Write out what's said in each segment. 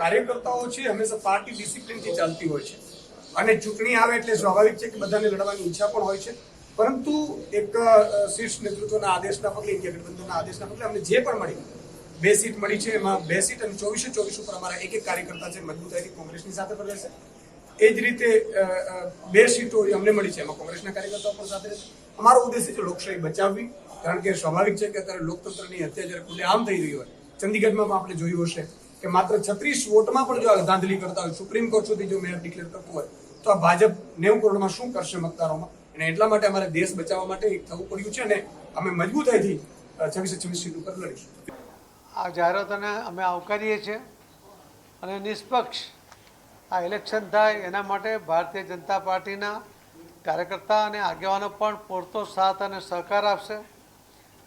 કાર્યકર્તાઓ છે, હંમેશા પાર્ટી ડિસિપ્લિનથી ચાલતી હોય છે. અને ચૂંટણી આવે એટલે સ્વાભાવિક છે કે બધાને લડવાની ઈચ્છા પણ હોય છે. પરંતુ એક શીર્ષ નેતૃત્વના આદેશના પગલે ઇન્ડિયા ગઠબંધનના આદેશના પગલે અમને જે પણ મળી, બે સીટ મળી છે, એમાં બે સીટ અને ચોવીસે ચોવીસ ઉપર અમારા એક એક કાર્યકર્તા છે મજબૂતાઈથી કોંગ્રેસની સાથે પણ રહેશે. એ જ રીતે બે સીટો અમને મળી છે, એમાં કોંગ્રેસના કાર્યકર્તાઓ પણ સાથે રહેશે. અમારો ઉદ્દેશ્ય છે લોકશાહી બચાવવી, કારણ કે સ્વાભાવિક છે કે અત્યારે લોકતંત્રની હત્યા જ્યારે ખુલ્લેઆમ થઈ રહી હોય. ચંદીગઢમાં પણ આપણે જોયું હશે. કે માત્ર છત્રીસ વોટમાં પણ જો આ ધાંધલી કરતા હોય, સુપ્રીમ કોર્ટ સુધી જો મેયર ડિક્લેર કરતું હોય, તો આ ભાજપ નેવું કરોડમાં શું કરશે મતદારોમાં? અને એટલા માટે અમારે દેશ બચાવવા માટે એક થવું પડ્યું છે અને અમે મજબૂતાઈથી છવ્વીસે છવ્વીસ સીટ ઉપર લડીશું. આ જાહેરાતોને અમે આવકારીએ છીએ અને નિષ્પક્ષ આ ઇલેક્શન થાય એના માટે ભારતીય જનતા પાર્ટીના કાર્યકર્તા અને આગેવાનો પણ પૂરતો સાથ અને સહકાર આપશે.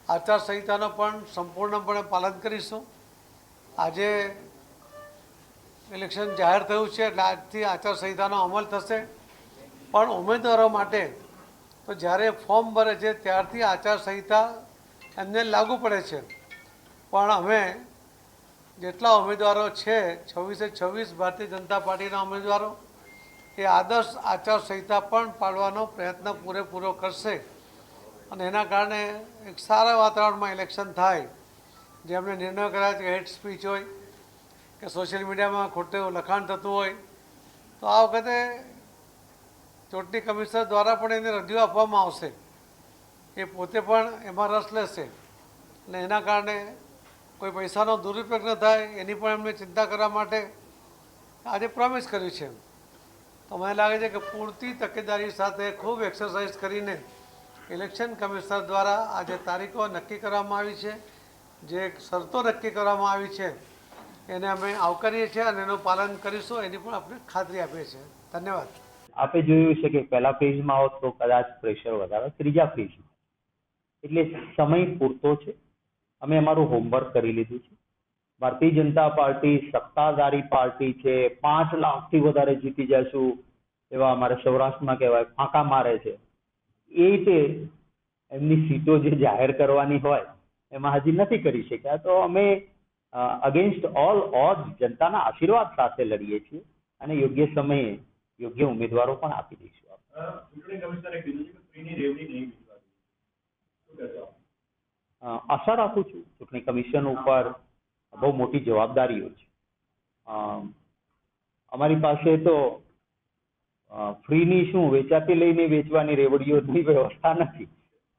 આચારસંહિતાનો પણ સંપૂર્ણપણે પાલન કરીશું. આજે ઇલેક્શન જાહેર થયું છે એટલે આજથી આચારસંહિતાનો અમલ થશે. પણ ઉમેદવારો માટે તો જ્યારે ફોર્મ ભરે છે ત્યારથી આચારસંહિતા એમને લાગુ પડે છે. પણ અમે જેટલા ઉમેદવારો છે, છવ્વીસે છવ્વીસ ભારતીય જનતા પાર્ટીના ઉમેદવારો, એ આદર્શ આચારસંહિતા પણ પાડવાનો પ્રયત્ન પૂરેપૂરો કરશે. અને એના કારણે એક સારા વાતાવરણમાં ઇલેક્શન થાય. જે એમણે નિર્ણય કર્યા છે હેડ સ્પીચ હોય, કે સોશિયલ મીડિયામાં ખોટું લખાણ થતું હોય, તો આ વખતે ચૂંટણી કમિશનર દ્વારા પણ એને રજૂ આપવામાં આવશે એ પોતે પણ એમાં રસ લેશે. અને એના કારણે કોઈ પૈસાનો દુરુપયોગ ન થાય, એની પણ એમને ચિંતા કરવા માટે આજે પ્રોમિસ કર્યું છે તો મને લાગે છે કે પૂરતી તકેદારી સાથે ખૂબ એક્સરસાઇઝ કરીને ઇલેક્શન કમિશનર દ્વારા આજે તારીખો નક્કી કરવામાં આવી છે. જે શરતો નક્કી કરવામાં આવી છે, એને અમે આવકારીએ છીએ અને એનું પાલન કરીશું, એની પણ આપણે ખાતરી આપીએ છીએ. ધન્યવાદ. આપે જોયું છે કે પહેલા ફેઝમાં આવો તો કદાચ પ્રેશર વધારે ત્રીજા ફેઝમાં એટલે સમય પૂરતો છે. અમે અમારું હોમવર્ક કરી લીધું છે. ભારતીય જનતા પાર્ટી સત્તાધારી પાર્ટી છે. પાંચ લાખથી વધારે જીતી જશું એવા અમારે સૌરાષ્ટ્રમાં કહેવાય, ફાંકા મારે છે. એ રીતે એમની સીટો જે જાહેર કરવાની હોય એમાં હજી નથી કરી શક્યા. તો અમે અગેન્સ્ટ ઓલ ઓડ જનતાના આશીર્વાદ સાથે લડીએ છીએ અને યોગ્ય સમયે યોગ્ય ઉમેદવારો પણ આપી દઈશું આશા રાખું છું ચૂંટણી કમિશન ઉપર બહુ મોટી જવાબદારીઓ છે. અમારી પાસે તો ફ્રીની શું વેચાતી લઈને વેચવાની રેવડીઓની વ્યવસ્થા નથી.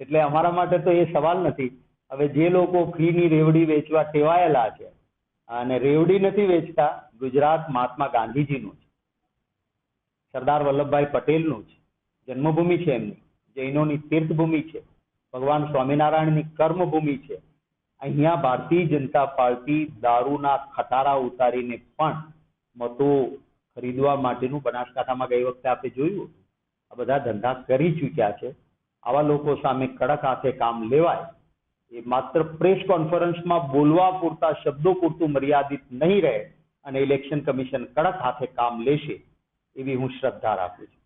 એટલે અમારા માટે તો એ સવાલ નથી. હવે જે લોકો ફ્રીની રેવડી વેચવા ટેવાયેલા છે અને રેવડી નથી વેચતા, ગુજરાત મહાત્મા ગાંધીજીનું છે. સરદાર વલ્લભભાઈ પટેલનું છે. જન્મભૂમિ છે એમની. જૈનોની તીર્થભૂમિ છે. ભગવાન સ્વામિનારાયણની કર્મભૂમિ છે. અહીંયા ભારતીય જનતા પાર્ટી દારૂના ખટારા ઉતારીને પણ મતો ખરીદવા માટેનું બનાસકાંઠામાં ગઈ વખતે આપણે જોયું આ બધા ધંધા કરી ચૂક્યા છે. આવા લોકો સામે કડક હાથે કામ લેવાય. એ માત્ર પ્રેસ કોન્ફરન્સમાં બોલવા પૂરતા શબ્દો પૂરતું મર્યાદિત નહીં રહે અને ઇલેક્શન કમિશન કડક હાથે કામ લેશે, એવી હું શ્રદ્ધા રાખું છું.